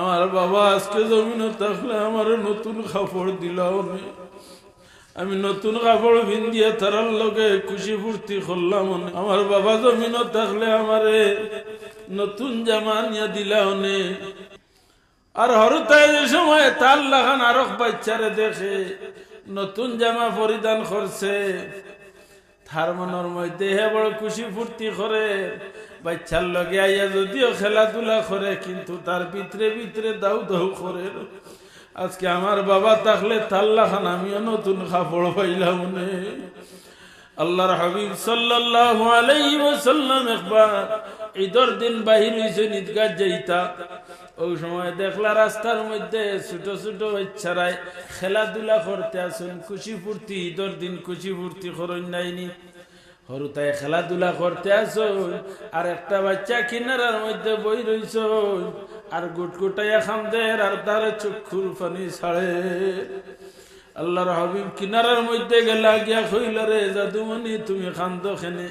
আমার বাবা আজকে জমিনে থাকলে আমার নতুন কাপড় দিলাও নেই আমি নতুন কাপড় ভিন্দিয়ে তারার লগে খুশি ফুর্তি করলাম। আমার বাবা জমিন থাকলে আমারে নতুন জামা নিয়ে দিলাও নে। আর হরতায় যে সময় তার লাগান আরক বাচ্চারে দেখে নতুন জামা পরিধান করছে। তার মনের মধ্যে হে বড় খুশি ফুর্তি করে। বাচ্চার লগে আইয়া যদিও খেলাধুলা করে, কিন্তু তার ভিতরে ভিতরে দাউ দাউ করে। আজকে আমার বাবা থাকলে তাল্লা খান আমিও নতুন কাপড় পাইলাম আল্লাহর হাবিব সাল্লাল্লাহু আলাইহি ওয়াসাল্লাম একবার ঈদের দিন বাহির হইছে, ঈদগাহ যাইতা। ওই সময় দেখলা রাস্তার মধ্যে ছোট ছোট বাচ্চারাই খেলাধুলা করতে আসুন খুশি ফুর্তি ঈদের দিন খুশি ফুর্তি করুন নাইনি হরুতায় খেলাধুলা করতে আসো, আর একটা বাচ্চা কিনারার মধ্যে বই রইছ, আর গুটগুটাইয়া খামদের আর তার চক্ষুর পানি ছাড়ে। আল্লাহর হাবিব কিনারার মধ্যে গেলা, গিয়া কইল, রে জাদুমণি, তুমি খান্দ খেনে।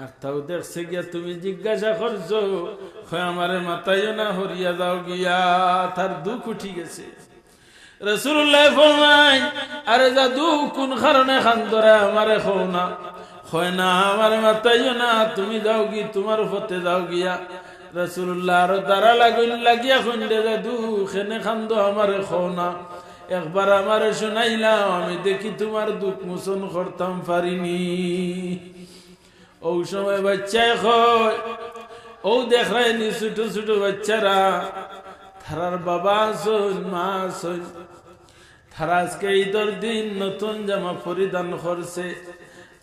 আর তাও দেখছে গিয়া, তুমি জিজ্ঞাসা করছ আমারে মাথায় না, হরিয়া যাও গিয়া। তার দুঃখ উঠি গেছে। রসুল্লাহ ফরমাই আরে জাদু, কোন কারণে খান্দরে আমারে খো না? হয় না আমার মাথায় না, তুমি যাও গি তোমার পথে যাও গিয়া। রসুল্লাহ আরও তারা লাগুন, লাগিয়া খুঁজে জাদু খেনে খান্দ আমারে খো না। একবার আমারে শোনাইলাম, আমি দেখি তোমার দুঃখ মোচন করতাম পারিনি। ও সময় বাচ্চায় কয় ও দেখায়নি ছোট ছোট বাচ্চারা। থারার বাবা আসুন মা আসুন তারা আজকে ঈদের দিন নতুন জামা পরিধান করছে।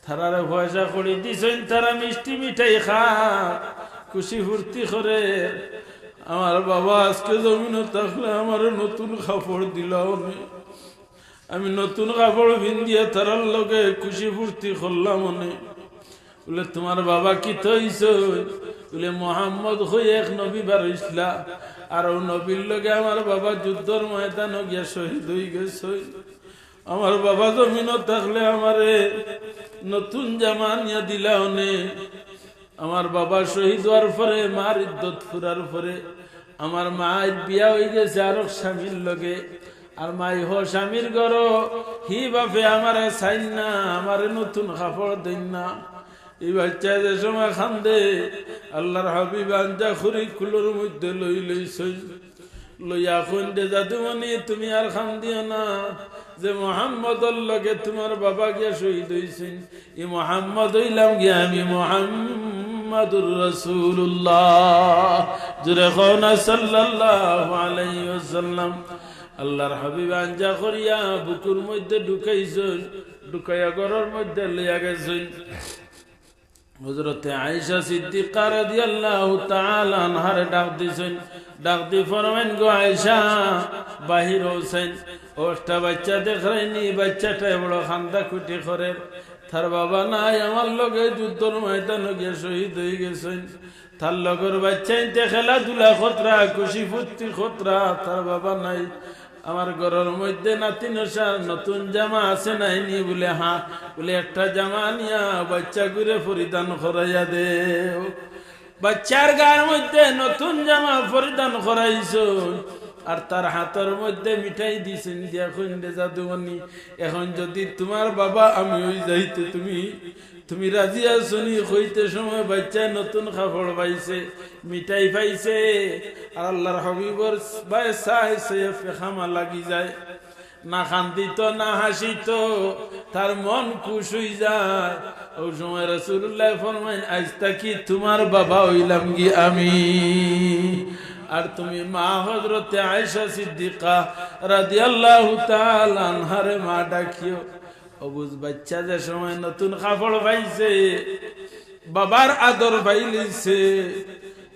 তারার পয়সা করে দিছেন তারা মিষ্টি মিঠাই খা। খুশি ফুর্তি করে। আমার বাবা আজকে জমিন থাকলে আমার নতুন কাপড় দিলাও নে আমি নতুন কাপড় ভিন্দিয়ে তারার লগে খুশি ফুর্তি করলাম অনেক বলে, তোমার বাবা কি থইছ? বলে, মোহাম্মদ হই এক নবী বার ইসলা আর ও নবীর লগে আমার বাবা যুদ্ধর ময়দান গিয়া শহীদ হয়ে গেছে। আমার বাবা জমিন থাকলে আমারে নতুন জামা নিয়ে দিলা অনে আমার বাবা শহীদ হওয়ার পরে, মার ইদ্যত ফুরার পরে, আমার মায়ের বিয়া হয়ে গেছে আরও স্বামীর লগে। আর মাই হো স্বামীর ঘর, হি বাপে আমারে চাইন না, আমারে নতুন কাপড় দেন না। এই বাচ্চা যে সময় খান্দে, আল্লাহর হাবিব আঞ্জা খুরি কুলোর মধ্যে লই লইছই। লইয়া খুন্দে জাদুমণি, তুমি আর খান দিও না। যে মোহাম্মদর লগে তোমার বাবা গিয়া শহীদ হইছেন, এ মোহাম্মদ হইলাম গিয়া আমি মোহাম্মদুর রসুল্লাহ জুরে খনা সাল্লাল্লাহু আলাইহি ওয়াসাল্লাম। আল্লাহর হাবিব আঞ্জা করিয়া বুকুর মধ্যে ঢুকাইছই ঢুকাইয়া ঘরের মধ্যে লইয়া গেছই হজরতে আয়েশা সিদ্দিকা রাদিয়াল্লাহু তাআলা আনহার ডাক দিছেন। ডাক দি ফরমেন গো আয়েশা, বাহির হোসেন ওটা বাচ্চা দেখায়নি বাচ্চাটা বড় খান্দা খুঁটি করে। তার বাবা নাই, আমার লগে যুদ্ধর ময়দান গিয়ে শহীদ হয়ে গেছেন। তার লগর বাচ্চাইতে খেলাধুলা খতরা, খুশি ফুর্তি খতরা, তার বাবা নাই। আমার ঘরের মধ্যে নাতি নতুন জামা আছে নাই নি বলে, হা, বলে একটা জামা নিয়া বাচ্চা ঘুরে পরিধান করাইয়া দে বাচ্চার গার মধ্যে নতুন জামা পরিধান করাইছ, আর তার হাতের মধ্যে মিঠাই দিছেন দিয়া খুঁজে জাদুমণি। এখন যদি তোমার বাবা আমি ওই যাইতে, তুমি তুমি রাজি আসনি হইতে সময় বাচ্চায় নতুন কাপড় পাইছে, মিঠাই পাইছে। আর আল্লাহর হবিবর বাই চাই খামা লাগি যায়। না কান্দিত না হাসিত, তার মন খুশ হয়ে যায়। ওই সময় রসুল্লাহ ফরমাইন, আজ তাকি তোমার বাবা হইলাম কি আমি। আর তুমি মা হজরতে আয়সা সিদ্দিকা রাদিয়াল্লাহু তাআলা আনহারে মা ডাকিও। অবুজ বাচ্চা যে সময় নতুন কাপড় পাইছে বাবার আদর পাই লইছে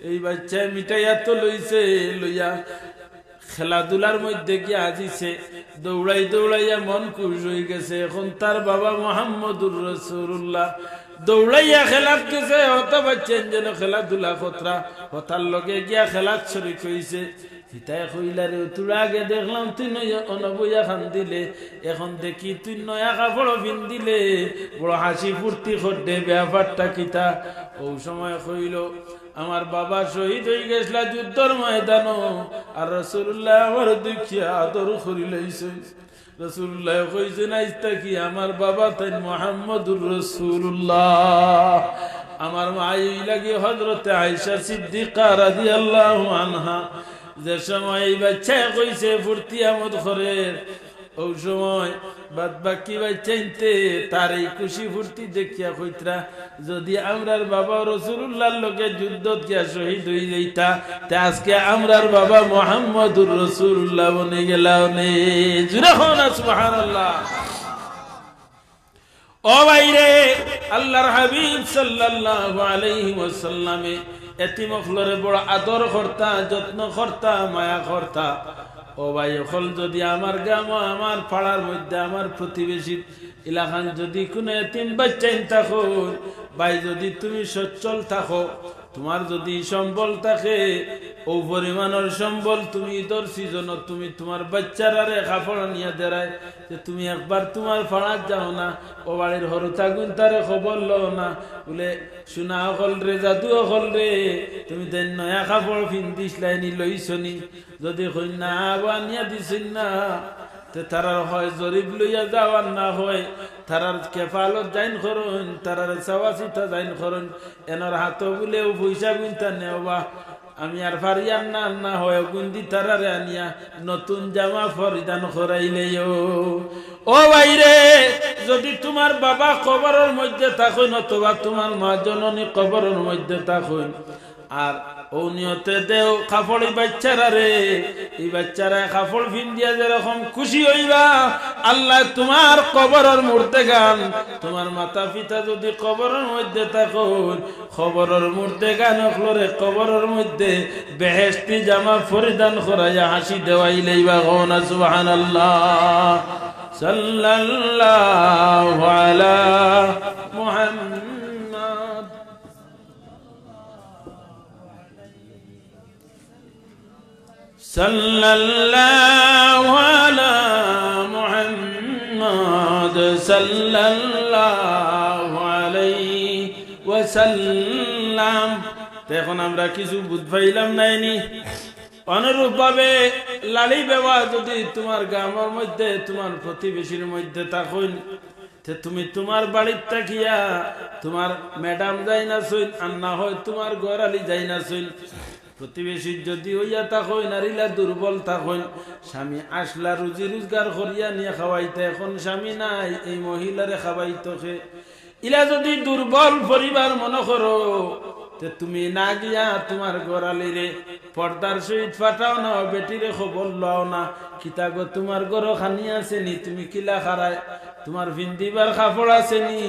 এই বাচ্চা মিঠাইয়া তো লইছে, লইয়া খেলাধুলার মধ্যে গিয়ে আজিছে, দৌড়াই দৌড়াইয়া মন খুশ হয়ে গেছে। এখন তার বাবা মোহাম্মদুর রসুল্লাহ দৌড়াইয়া খেলাত গেছে, অত বাচ্চেন যেন খেলাধুলা খতরা, হতার লগে গিয়া খেলাত শরিক হয়েছে আগে দেখলাম দিলে এখন দেখি নয়া কাপড় দিলে হাসি আমার বাবা শহীদ হয়ে গেছিল যুদ্ধর ময়দানও আর রসুল্লাহ আমার দুঃখিয়া আদর করি রসুল্লাহ কইছেন আইস্তা কি, আমার বাবা তাই মোহাম্মদুর রসুল্লাহ আমার মা এই লাগে হজরতে আয়সা সিদ্দিকা রাজি আল্লাহ আনহা। যে সময় বাচ্চা কইছে ফুর্তি আমদ করে, ওই সময় বাদ বাকি বাচ্চাইতে তার এই খুশি ফুর্তি দেখিয়া কইতরা, যদি আমরার বাবা রসুল্লাহর লোকে যুদ্ধ গিয়া শহীদ হয়ে যাইতা, তা আজকে আমরার বাবা মোহাম্মদুর রসুল্লাহ বনে গেলাও নে। জুড়ে হন সুবহানাল্লাহ। ও বাইরে আল্লাহর হাবিব সাল্লাল্লাহু আলাইহি ওয়াসাল্লামে এতিম অখলরে বড় আদর করতা, যত্ন করতা, মায়া করতা। ও ভাই, অকল যদি আমার গ্রাম, আমার পাড়ার মধ্যে, আমার প্রতিবেশী ইলাকান যদি কোনো এতিম বাচ্চাইন থাকো, ভাই, যদি তুমি সচ্ছল থাকো, তোমার যদি সম্বল থাকে ও সম্বল তুমি তোর সিজন তুমি তোমার বাচ্চারারে কাপড় নিয়ে দেরায়, যে তুমি একবার তোমার ফাড়াত যাও না, ও বাড়ির হরতা গুণ তারে খবর লও না। বলে, সোনা অকল রে, জাদু অকল রে, তুমি দেন নয়া কাপড় ফিন্দিস লাইনি লইছনি। যদি না বা নিয়ে দিছিন না, তে তারার হয় জরিব লইয়া যাওয়ার না হয়। তারার কেফালত যাইন করুন, তারার চাওয়াচিতা যাইন করুন। এনার হাত বলেও পয়সা গুনতা নেওয়া। আমি আর ফারিয়ান না না হয় গুন্দি তারারে আনিয়া নতুন জামা পরিধান করাইলে ও বাইরে যদি তোমার বাবা কবরের মধ্যে থাকুন অথবা তোমার মা জননী কবরের মধ্যে থাকুন, আর ও নিয়তে দেও কাপড় বাচ্চারা রে। এই বাচ্চারা কাপড় ফিন যেরকম খুশি হইবা, আল্লাহ তোমার কবরের মূর্তে গান। তোমার মাতা পিতা যদি কবরের মধ্যে থাকুন খবরের মূর্তে গান অখলরে কবরের মধ্যে বেহেস্তি জামা পরিধান করাইয়া হাসি দেওয়াই লইবা গনা সুবহান আল্লাহ সাল্লাল্লাহু আলা صلى الله على محمد صلى الله عليه وسلم এখন আমরা কিছু বুধ পাইলাম নাইনি অনুরূপ ভাবে লালি বেওয়া যদি তোমার গ্রামের মধ্যে তোমার প্রতিবেশীর মধ্যে থাকুন তুমি তোমার বাড়ির থাকিয়া তোমার ম্যাডাম যাই না শুন আর না হয় তোমার গড়ালি যাই না প্রতিবেশীর যদি হইয়া থাকই, নারীলা দুর্বল থাকই, স্বামী আসলা রুজি রোজগার করিয়া নিয়ে খাওয়াইতে, এখন স্বামী নাই, এই মহিলারে সে। ইলা যদি দুর্বল পরিবার মনে করো, তে তুমি না গিয়া তোমার গড়ালিরে পর্দার সহিত ফাটাও না, বেটিরে খবর লও না কিতাব তোমার গড় খানি আছে নি, তুমি কিলা খারায়, তোমার ভিন্দিবার কাপড় আছে নি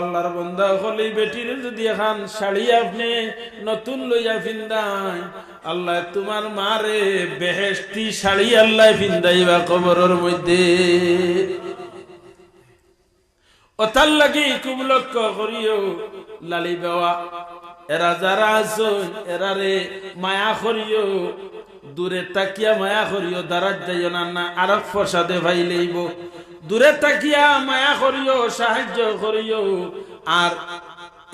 আল্লাহর বন্ধা হলে বেটিরে যদি এখন শাড়ি আপনি নতুন লইয়া ফিন্দাই আল্লাহ তোমার মারে বেহেস্তি শাড়ি আল্লাহ কবরের মধ্যে। লাগি খুব লক্ষ্য করিও, লালি বেওয়া, এরা যারা রে মায়া করিও, দূরে তাকিয়া মায়া করিও দাঁড়াত যাইও না না আর ফসাদে ভাই লইব। দূরে তাকিয়া মায়া করিও, সাহায্য করিও। আর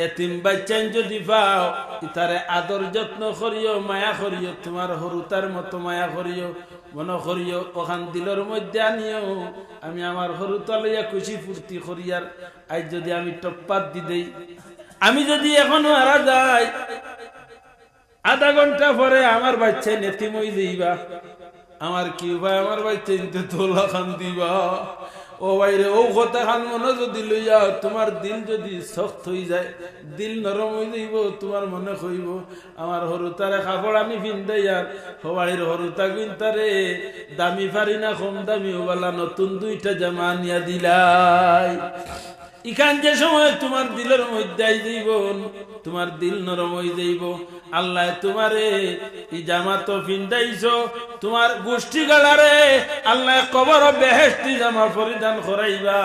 এতিম বাচ্চান যদি পাও, ইতারে আদর যত্ন করিও, মায়া করিও, তোমার হরুতার মতো মায়া করিও, মনে করিও, ওখান দিলর মধ্যে আনিও। আমি আমার হরুতা লইয়া খুশি ফুর্তি করিয়ার আজ যদি আমি টপ্পাত দি দেই, আমি যদি এখন মারা যাই, আধা ঘণ্টা পরে আমার বাচ্চাই নেতিম হয়ে যাইবা। আমার কি ভাই আমার বাচ্চা তোলা খান দিবা। ও বাইরে ও কথা খান মনে যদি লইয়া তোমার দিল যদি শক্ত হয়ে যায়, দিল নরম হয়ে যাইব, তোমার মনে কইব, আমার হরু তারে কাপড় আমি পিন্দাই আর হবাইর হরু তাগুন তারে দামি পারি না কম দামি ওবালা নতুন দুইটা জামা আনিয়া দিলাই। ইখান যে সময় তোমার দিলের মধ্যে যাইব, তোমার দিল নরম হয়ে যাইব আল্লাহ তোমারে জামা তো ফিন্দাইছ তোমার গোষ্ঠী গালারে আল্লাহ কবর বেহেস্তি জামা পরিধান করাইবা,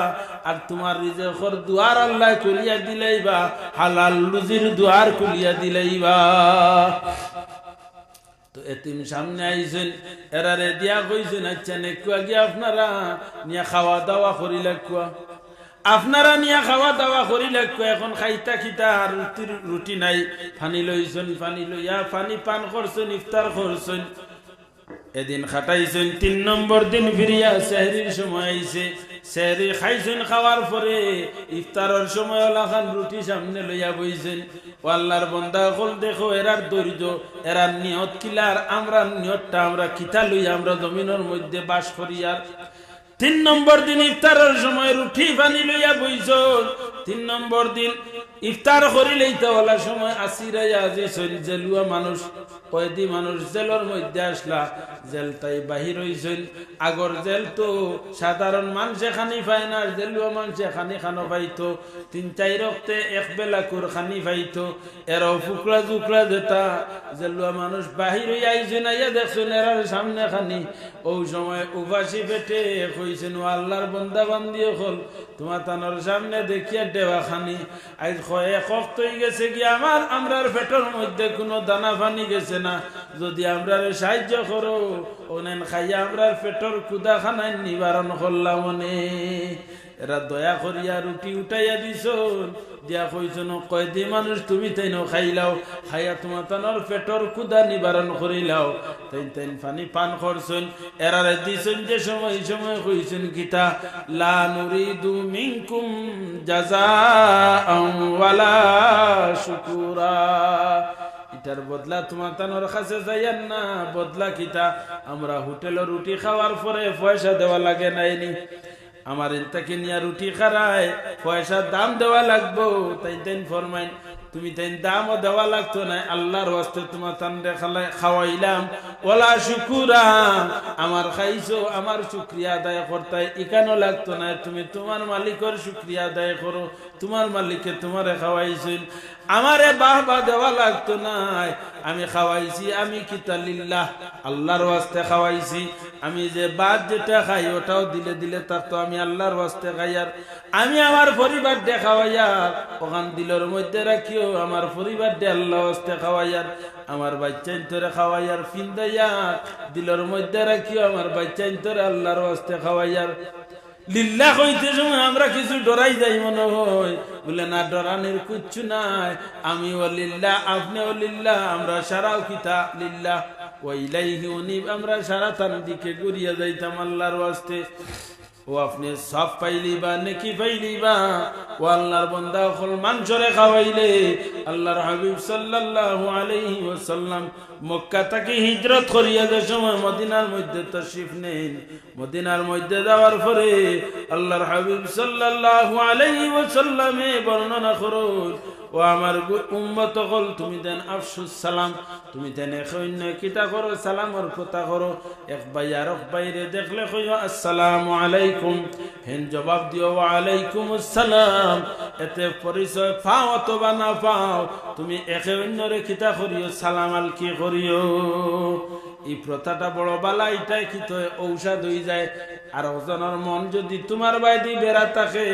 আর তোমার রিজেকর দুয়ার আল্লাহ খুলিয়া দিলাইবা, হালাল লুজির দুয়ার খুলিয়া দিলাইবা। তো এতিম সামনে আইছেন, এরারে দিয়া কইছেন আচ্ছা নেকুয়া গিয়া আপনারা? নিয়ে খাওয়া দাওয়া করিলে কুয়া? আপনারা নিয়ে খাওয়া দাওয়া করিলে এখন খাইতা খিতা, আর রুটির রুটি নাই। ফানি লইছেন ফানি লইয়া ফানি পান করছেন, ইফতার করছেন। এদিন খাটাইছেন, তিন নম্বর দিন ফিরিয়া সেহরির সময় আইছে। সেহরি খাইছেন খাওয়ার পরে, ইফতারের সময় লাখান রুটি সামনে লইয়া বইছেন। ও আল্লাহর বন্দা হল দেখো, এরার ধৈর্য এরার নিয়ত কিলার আমরা নিয়তটা আমরা কিতা লইয়া, আমরা জমিনের মধ্যে বাস করি, আর তিন নম্বর দিন ইফতারের সময় রুটি পানি লইয়া বইছ। তিন নম্বর দিন, ইফতার করিলেই তো ওলা সময় আসিরাই আজি শরীর জেলুয়া মানুষ, কয়দি মানুষ জেলর মধ্যে আসলা, জেল তাই বাহির হইছেন। আগর জেল তো সাধারণ মানুষে খানি পায় না জেলুয়া মানুষে খানি খানো পাইতো। তিন চাই রক্তে এক বেলা করে খানি পাইতো। এর ফুকরা জুকরা যেতা জেলুয়া মানুষ বাহির হইয়া আইছেন, আইয়া দেখছেন এরার সামনে খানি। ও সময় উপাসি পেটে কইছেন আল্লাহর বন্দা বান্দিও হল তোমার তানোর সামনে দেখিয়া দেওয়া খানি আজ কয়ে কষ্ট হয়ে গেছে কি আমার? আমরার পেটের মধ্যে কোনো দানা পানি গেছে না। যদি আমরারে সাহায্য করো ওনেন খাইয়া আমরার পেটর কুদা খানায় নিবারণ করলাম মনে এরা দয়া করিয়া রুটি উঠাইয়া দিছ দিয়া কইছন কয়দি মানুষ, তুমি তাই খাইলাও খাইয়া তোমার তানোর পেটর কুদা নিবারণ করিলাও তাই তাই পানি পান করছেন এরারে দিছেন যে সময় সময় কইছেন, গীতা, লা নুরিদু মিনকুম জাযাআন ওয়ালা শুকুরা। এটার বদলা তোমার তানোর কাছে যাইয়ান না। বদলা কিতা আমরা হোটেলে রুটি খাওয়ার পরে পয়সা দেওয়া লাগে নাইনি। আমার তাকে নিয়ে রুটি খারায়, পয়সার দাম দেওয়া লাগবো। তাই তাই ফরমাইন, তুমি তাই দামও দেওয়া লাগতো না, আল্লাহর হস্তে তোমার তান্ডে খালাই খাওয়াইলাম। ওলা শুকুরা আমার খাইছো, আমার শুক্রিয়া আদায় করতাই ইকানো লাগতো না, তুমি তোমার মালিকের শুক্রিয়া আদায় করো। তোমার মালিককে তোমারে খাওয়াইছিল। আমারে বাহ বা দেওয়া লাগতো নাই। আমি খাওয়াইছি, আমি কি কিতালিল্লাহ আল্লাহর ওয়াস্তে খাওয়াইছি। আমি যে বাদ যেটা খাই, ওটাও দিলে দিলে তার তো আমি আল্লাহর ওয়াস্তে খাই আর আমি আমার পরিবার দিয়ে খাওয়াইয়ার ওখান দিলর মধ্যে রাখিও আমার পরিবার দিয়ে আল্লাহ ওয়াস্তে খাওয়াইয়ার আমার বাচ্চা তোরে খাওয়াইয়ার ফিন্দাইয়ার দিলর মধ্যে রাখিও আমার বাচ্চা তোরে আল্লাহর ওয়াস্তে খাওয়াইয়ার লিল্লা হইতে সময় আমরা কিছু ডরাই যাই, মনে হয়। বলে, না, ডরানের কিচ্ছু নাই। আমি ও লিল্লা আপনি ও লিল্লা আমরা সারাও কিতা লিল্লা ওইলাই আমরা সারা তার দিকে ঘুরিয়া যাইতাম আল্লাহর ওয়াস্তে। ও আপনি সব পাইলি বা নেকি পাইলি বা ও আল্লাহর বন্দা হল মাংসরে খাওয়াইলে। আল্লাহর হাবিব সাল্লাল্লাহু আলাইহি ওয়াসাল্লাম মক্কা থেকে হিজরত করিয়া যে সময় মদিনার মধ্যে তশরিফ নেন। মদিনার মধ্যে যাওয়ার পরে আল্লাহর হাবিব সাল্লাল্লাহু আলাইহি ওয়াসাল্লামে বর্ণনা করুন ও আমার উম্মত হল, তুমি দেন আফসুস সালাম, তুমি দেন সৈন্য কিতা করো, সালামর কথা করো। এক ভাই আর এক বাইরে দেখলে কইও, আসসালামু আলাইকুম। হেন জবাব দিও আলাইকুম আসসালাম এতে পরিচয় পাও অথবা না পাও, তুমি একে অন্যরে কিতা করিও, সালাম আল কি করিও? এই প্রথাটা বড় বালা, এটাই কি তো ঔষধ হয়ে যায়। আর ওজনের মন যদি তোমার বাইদি বেড়া থাকে,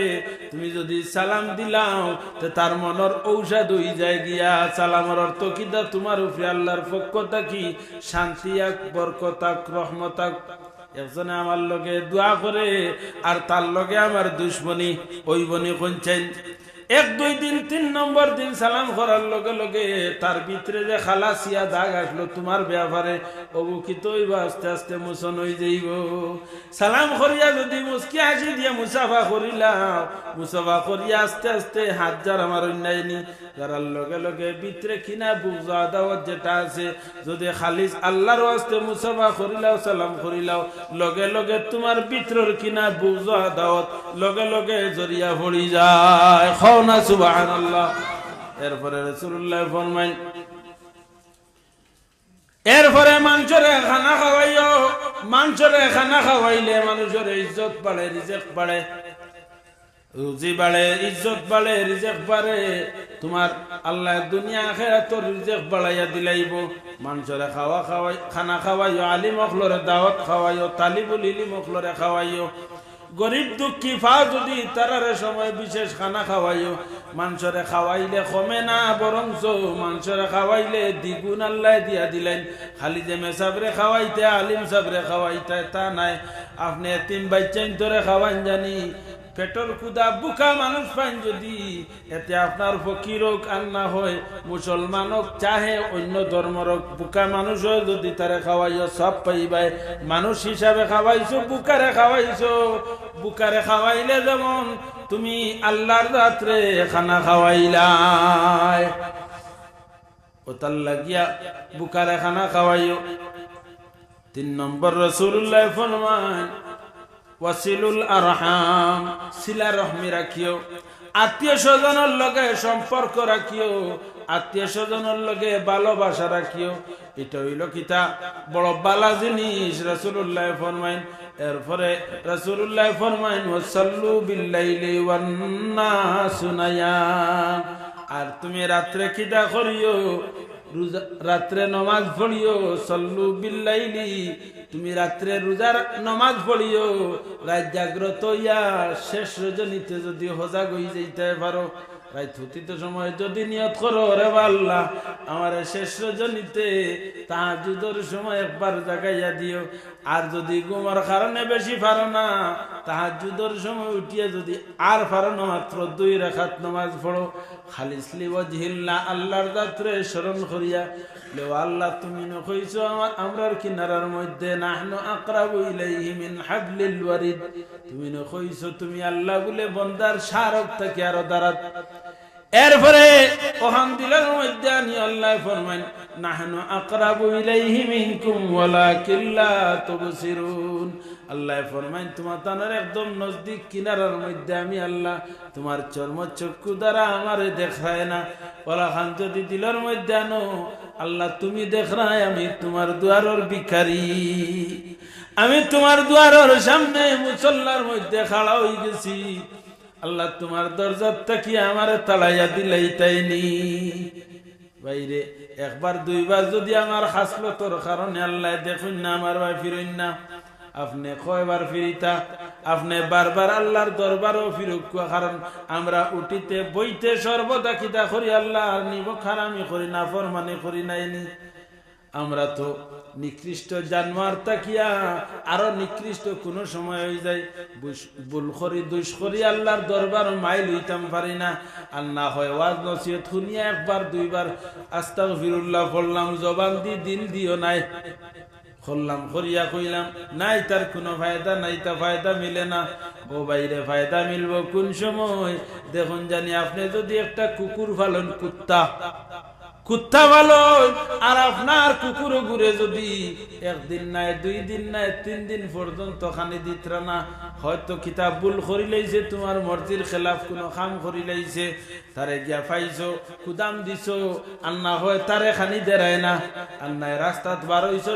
তুমি যদি সালাম দিলাও, তো তার মনের ঔষধ হয়ে যায় গিয়া। সালামের অর্থ কিতা তোমার উপরে আল্লাহর পক্ষ থাকি শান্তি এক বরকতাক রহমতাক একজনে আমার লগে দোয়া করে, আর তার লগে আমার দুশ্মনী, ওই বনি কোনছেন এক, দুই দিন, তিন নম্বর দিন সালাম করার লগে লগে তার ভিতরে যে খালাসিয়া দাগ আসলো, তোমার ব্যাপারে অবু কি তৈব আস্তে আস্তে মুসন হয়ে যাইব। সালাম করিয়া যদি মুসকি হাসি দিয়ে মুসাফা করিলাম মুসাফা করিয়া আস্তে আস্তে হাত যার আমার অন্যায় নি যারার লগে লগে ভিতরে কিনা বুঝা দাওয়াত যেটা আছে, যদি খালিস আল্লাহর আস্তে মুসাফা করিলাও, সালাম করিলাও, লগে লগে তোমার ভিতরের কিনা বুঝা দাওয়াত লগে লগে জরিয়া পড়ি যায়। না সুবাহান আল্লাহ এরপরে রসুল্লাহ ফরমাই এরপরে খাওয়াইলে মানুষের ইজ্জত বাড়ে, রিজেক বাড়ে। রুজি বাড়ে, ইজ্জত বাড়ে, রিজেক বাড়ে। তোমার আল্লাহ দুনিয়া আখেরা তোর রিজেক বাড়াইয়া দিলাইব। মানুষরে খাওয়া খাওয়াই, খানা খাওয়াইও, আলিম অখলরে দাওয়াত খাওয়াইও, তালিবুল ইলিম অখলরে খাওয়াইও। গরিব দুঃখী ফা যদি তারারে সময় বিশেষ খানা খাওয়াইও মানুষরে খাওয়াইলে কমে না, বরঞ্চ মানুষরে খাওয়াইলে দ্বিগুণ আল্লাহ দিয়া দিলেন। খালি যে মেসাবরে খাওয়াইতে, আলিম সাবরে খাওয়াইতে তা নাই। আপনি তিন বাইচেন ধরে খাওয়াইন জানি। পেটর কুদা বুকা মানুষ পাইন যদি এতে আপনার ফকির হোক আর না হয়। মুসলমান হোক চাহে অন্য ধর্মর বুকা মানুষ যদি তারে খাওয়াইও সব পাইবাই। মানুষ হিসাবে খাওয়াইছো বুকারে খাওয়াইছো বুকারে খাওয়াইলে যেমন তুমি আল্লাহর রাত্রে খানা খাওয়াইলাই ও তার লাগিয়া বুকারে খানা খাওয়াইও তিন নম্বর রসুল্লাহ ফরমান ওয়াসিলুল আরহাম সিলা রহমি রাখিও। আত্মীয় স্বজনের লগে সম্পর্ক রাখিও, আত্মীয় স্বজনের লগে ভালোবাসা রাখিও। এটা হইল কিতা? বড় বালা জিনিস রসুল্লাহ ফরমাইন। এরপরে রসুল্লাহ ফরমাইন, ওয়াসাল্লু বিল্লাইলি ওয়ান্নাসু নায়াম। আর তুমি রাত্রে কিতা করিও? রাত্রে নমাজ পড়িও, সল্লু বিল্লাইলি। তুমি রাত্রে রোজার নমাজ পড়িও। রাত জাগ্রত ইয়া শেষ রজনীতে যদি হজা গই যাইতে পারো। রাত হতিত সময় যদি নিয়ত করো রে আল্লাহ আমার শেষ রজনীতে তাহাজুদর সময় একবার জাগাইয়া দিও। আর যদি ঘুমার কারণে বেশি পারো না তাহাজুদর সময় উঠিয়া যদি আর পারো না মাত্র দুই রেখাত নমাজ পড়ো খালিসলি ওয়াজহিল্লা আল্লাহর দাত্রে স্মরণ করিয়া লে আল্লাহ, তুমি নকইছো আমার আমরার কিনারার মধ্যে নাহনু আকরাবু ইলাইহি মিন হাবলিল ওয়ারিদ। তুমি নকইছো তুমি আল্লাহ বলে বন্দার শারক থেকে আরও দাঁড়াত। এরপরে ওহান দিলের মধ্যে আনি আল্লাহ ফরমান নাহনু আকরাবু ইলাইহি মিনকুম ওয়ালাকিন লা তুবসিরুন। আল্লাহ ফরমাইন, তোমার তানের একদম নজদিক কিনারার মধ্যে আমি আল্লাহ, তোমার চর্ম চক্ষু দ্বারা আমারে দেখায় না। ওলা খান যদি দিলের মধ্যে আনো, আল্লাহ তুমি দেখায়, আমি তোমার দুয়ারর ভিখারি। আমি তোমার দুয়ারর সামনে মুসল্লার মধ্যে খাড়া হয়ে গেছি। আল্লাহ তোমার দরজার তাকিয়ে আমারে তালাইয়া দিলাই তাইনি বাইরে, একবার দুইবার যদি আমার হাসলতর কারণে আল্লাহ দেখুন না, আমার ভাই ফিরুন না। আপনি কয়বার ফিরিতা, আপনি বারবার আল্লাহর দরবারও ফিরুক কারণ আমরা উঠিতে, বইতে সর্বদা কিতা করি আল্লাহ নিব খারামি করি না, ফরমানি করি নাইনি আমরা তো নিকৃষ্ট জানোয়ার তাকিয়া, আরও নিকৃষ্ট কোন সময় হয়ে যায় বুল করি, দুষ করি আল্লাহর দরবার, মাইল হইতাম পারি না। আর না হয় ওয়াজ নসিহত শুনিয়া একবার, দুইবার আস্তাগ ফিরুল্লাহ পড়লাম, জবান দি, দিল দিও নাই। করলাম করিয়া কইলাম নাই তার কোনো ফায়দা, নাই তা ফায়দা মিলে না। ও বাইরে ফায়দা মিলবো কোন সময়? দেখুন জানি আপনি যদি একটা কুকুর পালন কুত্তা কুত্তা ভালো আর আপনার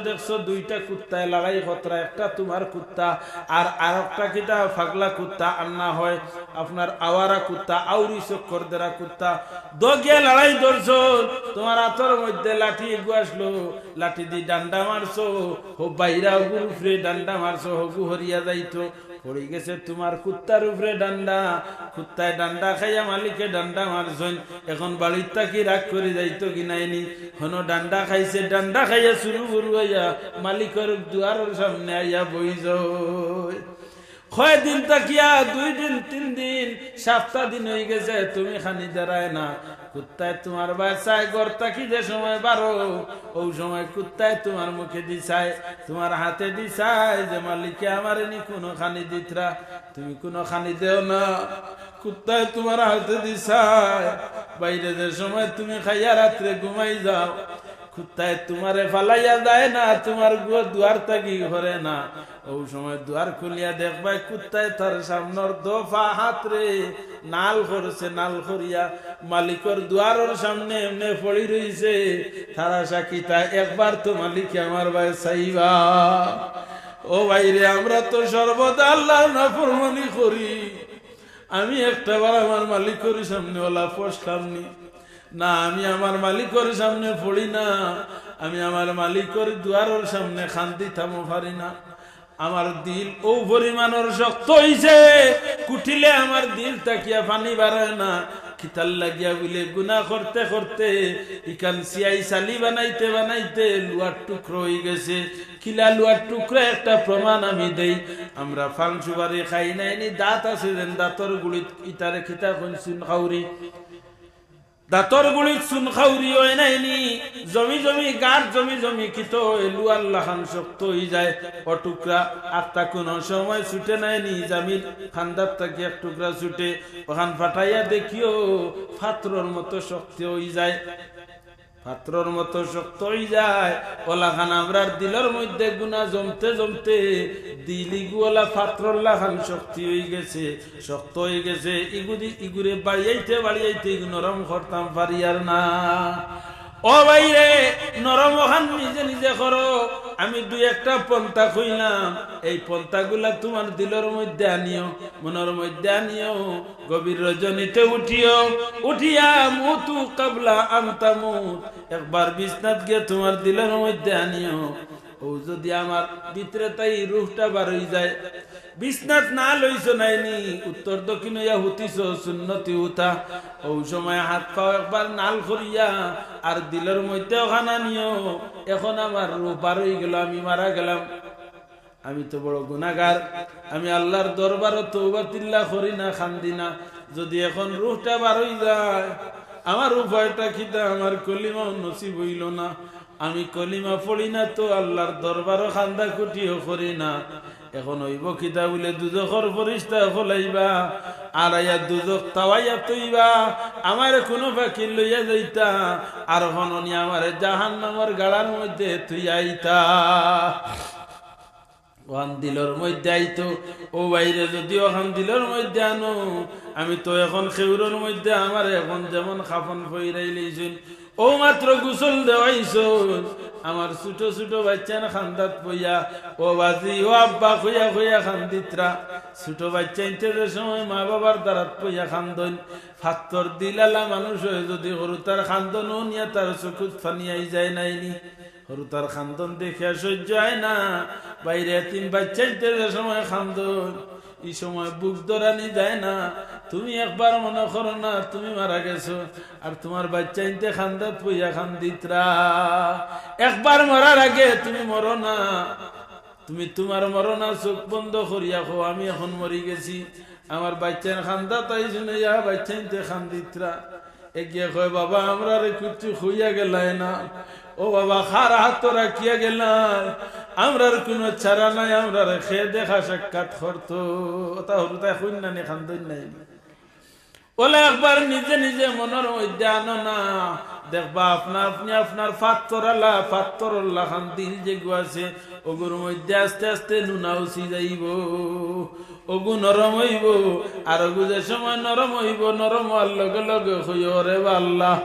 দেখছ, দুইটা কুত্তায় লড়াই খতরা একটা তোমার কুত্তা, আর একটা কিতা, ফাগলা কুত্তা, আর না হয় আপনার আওয়ারা কুত্তা, আউরি চক্কর দেরা কুত্তা। দগিয়া লড়াই ধরছো তোমার হাতর মধ্যে লাঠি এগু আসলো। লাঠি দি ডান্ডা মারছো, হো বাইরা ওগুর উপরে ডান্ডা মারছো, হগু হরিয়া যাইতো। পড়ে গেছে তোমার কুত্তার উপরে ডান্ডা, কুত্তায় ডান্ডা খাইয়া মালিকে ডান্ডা মারছন এখন বাড়ির তাকি রাগ করে যাইতো কি নাইনি হনো ডান্ডা খাইছে, ডান্ডা খাইয়া শুরু করু হইয়া মালিকের দুয়ারের সামনে আইয়া বইজ কয় দিন তাকিয়া? দুই দিন, তিন দিন সপ্তাহ দিন হয়ে গেছে, তুমি খানি দাঁড়ায় না। কুত্তায় তোমার বাসায় ঘর তাকি যে সময় বারো। ওই সময় কুত্তায় তোমার মুখে দিছায়, তোমার হাতে দিছায় যে মালিকে আমার নি কোনো খানি দিতরা। তুমি কোনো খানি দেও না, কুত্তায় তোমার হাতে দিছায়। বাইরে যে সময় তুমি খাইয়া রাত্রে ঘুমাই যাও, কুত্তায় তোমারে ফালাইয়া যায় না, তোমার দুয়ার তাকি ঘরে না। ও সময় দুয়ার খুলিয়া দেখবাই কুত্তায় তার সামনের দফা হাত রে, নাল করছে, নাল করিয়া মালিকর দুয়ারের সামনে এমনি পড়ি রইছে। তারা সাকিতা একবার তো মালিক আমার ভাই সাইবা। ও ভাইরে আমরা তো সর্বদা আল্লাহ না ফরমানি করি। আমি একটা বার আমার মালিকর সামনে ওলা ফসলাম নি। না, আমি আমার মালিকর সামনে পড়ি না। আমি আমার মালিকর দুয়ারের সামনে খান্তি থামো পারি না। আমার দিল ও পরিমাণের শক্ত হইছে। কুটিলে আমার দিল তাকিয়া পানি বাড়ে না। খিতাল লাগিয়া বলে গুনা করতে করতে ইকান সিয়াই সালি বানাইতে বানাইতে লুয়ার টুকরো হয়ে গেছে। কিলা লুয়ার টুকরো একটা প্রমাণ আমি দেই। আমরা ফাং সুবারি খাই নাইনি দাঁত আছে দাঁতর গুলিত ইতারে খিতা শুন খাউরি। দাঁতর গুলিত চুন খাউরি হয় নাইনি। জমি জমি গার, জমি জমি কিত এলু আল্লাহ শক্ত হয়ে যায়। অটুকরা টুকরা আটটা কোন সময় ছুটে নাইনি। জামিল খান্দার থেকে এক টুকরা ছুটে, ওখান ফাটাইয়া দেখিও, ফাত্রর মতো শক্তি হয়ে যায়। পাত্রর মতো শক্ত হয়ে যায়। ওলা খান আমরার দিলের মধ্যে গুনা জমতে জমতে দিলি গুলা পাত্রর লাখান শক্তি হয়ে গেছে, শক্ত হয়ে গেছে। ইগুদি, ইগুরে বাড়িয়াইতে বাড়িয়াইতে নরম করতাম, পারি আর না। ও বাইরে নরম ওখান নিজে নিজে আমি দুই একটা পন্থা খুঁজলাম এই পন্থাগুলা তোমার দিলের মধ্যে আনিও, মনের মধ্যে আনিও। গভীর রজনীতে উঠিও। উঠিয়া মুতু কাবলা আমতামুত একবার বিশ্বনাথ গিয়ে তোমার দিলের মধ্যে আনিও। ও যদি আমার ভিতরে তাই রুহটা বার হয়ে যায়, বিছনাত না লইছ নাইনি, উত্তর দক্ষিণ হইয়া হুতিছ, সুন্নতি উঠা। ও সময় হাত পাও একবার নাল করিয়া, আর দিলের মধ্যে ওখানা নিও। এখন আমার রূপ বার হয়ে গেল, আমি মারা গেলাম। আমি তো বড় গুনাগার আমি আল্লাহর দরবার তৌবাতিল্লা করি না, খান্দি না। যদি এখন রুহটা বার হয়ে যায়, আমার উপায়টা খিদা আমার কলিমাও নসিব হইল না। আমি কলিমা পড়ি না তো আল্লাহর দরবারও খান্দা কুটিও করি না। এখন হইব খিদা বলে দুজখর ফরিস্তা হলাইবা আর আয়া দুজক তাওয়াইয়া তৈবা আমার কোনো পাখি লইয়া যাইতা আর হননি আমার জাহান নামর গাড়ার মধ্যে তুই আইতা। ওখান দিলর মধ্যে আইতো, ও বাইরে যদি ওখান দিলর মধ্যে আনো আমি তো এখন খেউরের মধ্যে আমার এখন যেমন খাফন ফইরাই ও মাত্র গুসল দেওয়াইছুন আমার ছোট ছোট বাচ্চা না খান্দাত পইয়া, ও বাজি, ও আব্বা খুইয়া খুইয়া খান্দিত্রা। ছোট বাচ্চা যে সময় মা বাবার দ্বারাত পইয়া খান্দন ফাত্তর দিলালা মানুষ হয়ে যদি সরু তার খান্দন নিয়ে তার চকুত ফানিয়াই যায় নাইনি সরু তার খান্দন দেখে সহ্য হয় না। বাইরে তিন বাচ্চাইতে যে সময় খান্দন এই সময় বুক দরানি যায় না। তুমি একবার মনে করো না, তুমি মারা গেছো। আর তোমার বাচ্চা ইনতে খান্দাত পইয়া খান্দিতরা একবার মরার আগে তুমি মরো না। তুমি তোমার মরনা চোখ বন্ধ করিয়া খো আমি এখন মরি গেছি। আমার বাচ্চার খান্দা তাই শুনে যা বাচ্চা ইনতে খান্দিতরা এগিয়ে কয়, বাবা, আমরা রে কুচু হইয়া গেলাই না। ও বাবা, খার হাত রাখিয়া গেলাই? আমরার কোনো ছাড়া নাই আমরা খেয়ে দেখা সাক্ষাৎ করতো। তা হরু তাই শুন না খান্দন নাই। বলে একবার নিজে নিজে মনের মধ্যে আনো না। দেখবা আপনার আপনি আপনার ফাত্তর আল্লাহ আল্লাহ খান দিল যে আছে ওগুর মধ্যে আস্তে আস্তে নুনা উচি যাইব। ওগু নরম হইব, আর ওগু যে সময় নরম হইব, নরম হওয়ার লগে লগে হইও রে আল্লাহ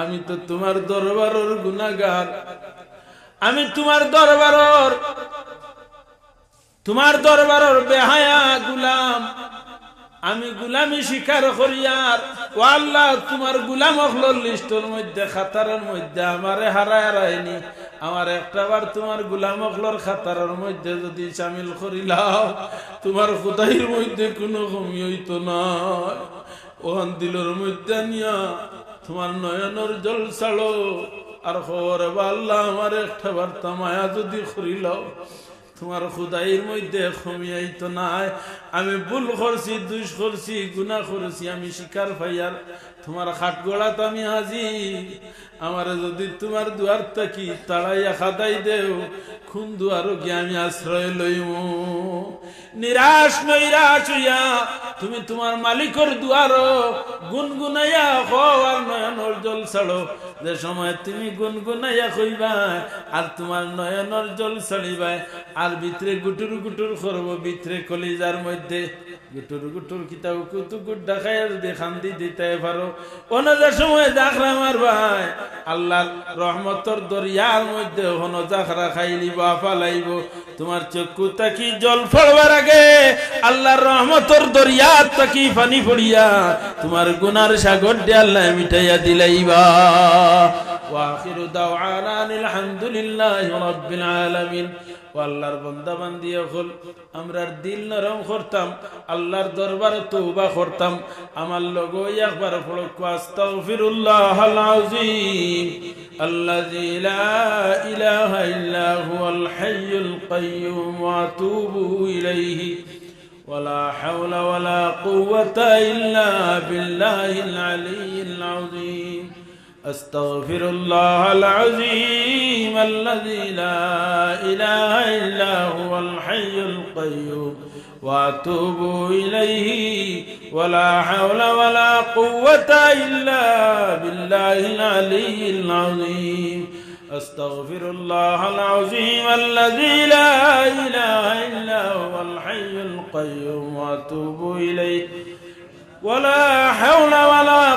আমি তো তোমার দরবারর গুনাগার আমি তোমার দরবারর তোমার দরবারর বেহায়া গুলাম। আমি গুলামি স্বীকার করিয়ার ও আল্লাহ, তোমার গুলাম অখলোর লিস্টর মধ্যে, খাতারের মধ্যে আমারে হারায় হারায়নি আমার একটা বার তোমার গুলাম অখলোর খাতারের মধ্যে যদি সামিল করিলাও, তোমার খুদাইর মধ্যে কোনো কমি হইতো না। ওহান দিলর মধ্যে নিয়া তোমার নয়নর জল ছাড়ো। আর খবর আল্লাহ আমার একটা বার্তা মায়া যদি করিলাও তোমার খুদাইর মধ্যে খমিয়াইত নাই। আমি ভুল করছি, দুষ করছি গুনা করছি, আমি শিকার পাইয়ার তোমার খাট গোড়াত আমি হাজি আমার যদি তোমার দুয়ার থাকি, তাড়াইয়া খাদাই দেও, খুন দুয়ারও কি আমি আশ্রয় লইম? নিরাশ নৈরাশ হইয়া তুমি তোমার মালিকর দুয়ারও গুনগুনাইয়া হওয়ার নয়নর জল ছাড়ো। যে সময় তুমি গুনগুনাইয়া কইবা আর তোমার নয়নর জল চলিবা আর ভিতরে গুটুর গুটুর করব, ভিতরে কলিজার মধ্যে। তোমার চক্ষু তাকি জল ফলবার আগে আল্লাহর রহমতর দরিয়া তাকি পানি পড়িয়া তোমার গুনার সাগর দিয়ে আল্লাহ মিটাইয়া দিলাইবা। ওয়াখিরু দাওয়ানা আলহামদুলিল্লাহি রাব্বিল আলামিন। رب العالمين আল্লাহর বন্দা বান্দি হল আমরার দিল নরম করতাম আল্লাহর দরবারে তৌবা করতাম আমার লগ একবার ফড়ক আস্তাগফিরুল্লাহ আল আযীম الذي لا إله إلا هو الحي القيوم وأتوب إليه ولا حول ولا قوة إلا بالله العلي العظيم أستغفر الله العظيم الذي لا إله إلا هو الحي القيوم وأتوب إليه ولا حول ولا قوة إلا بالله العلي العظيم أستغفر الله العظيم الذي لا إله إلا هو الحي القيوم وأتوب إليه ولا حول ولا